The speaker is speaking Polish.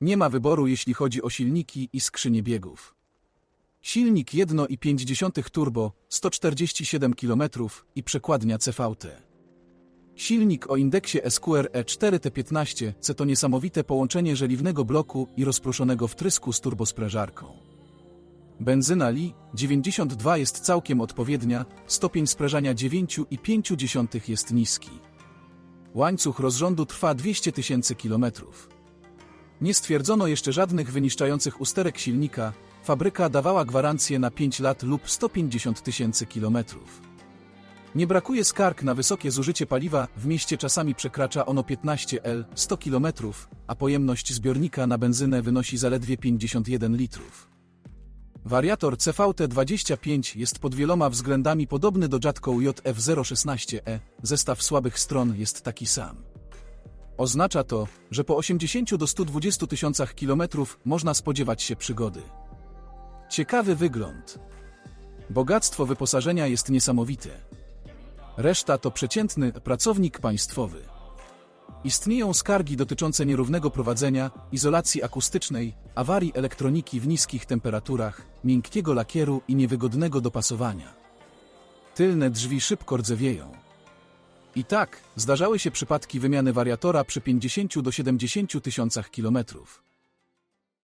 Nie ma wyboru jeśli chodzi o silniki i skrzynie biegów. Silnik 1,5 turbo, 147 km i przekładnia CVT. Silnik o indeksie SQRE 4T15C to niesamowite połączenie żeliwnego bloku i rozproszonego wtrysku z turbosprężarką. Benzyna Li 92 jest całkiem odpowiednia, stopień sprężania 9,5 jest niski. Łańcuch rozrządu trwa 200 tysięcy kilometrów. Nie stwierdzono jeszcze żadnych wyniszczających usterek silnika, fabryka dawała gwarancję na 5 lat lub 150 tysięcy kilometrów. Nie brakuje skarg na wysokie zużycie paliwa, w mieście czasami przekracza ono 15 L 100 km, a pojemność zbiornika na benzynę wynosi zaledwie 51 litrów. Wariator CVT25 jest pod wieloma względami podobny do Jatco JF016E, E. zestaw słabych stron jest taki sam. Oznacza to, że po 80 do 120 tysiącach kilometrów można spodziewać się przygody. Ciekawy wygląd. Bogactwo wyposażenia jest niesamowite. Reszta to przeciętny pracownik państwowy. Istnieją skargi dotyczące nierównego prowadzenia, izolacji akustycznej, awarii elektroniki w niskich temperaturach, miękkiego lakieru i niewygodnego dopasowania. Tylne drzwi szybko rdzewieją. I tak, zdarzały się przypadki wymiany wariatora przy 50 do 70 tysiącach kilometrów.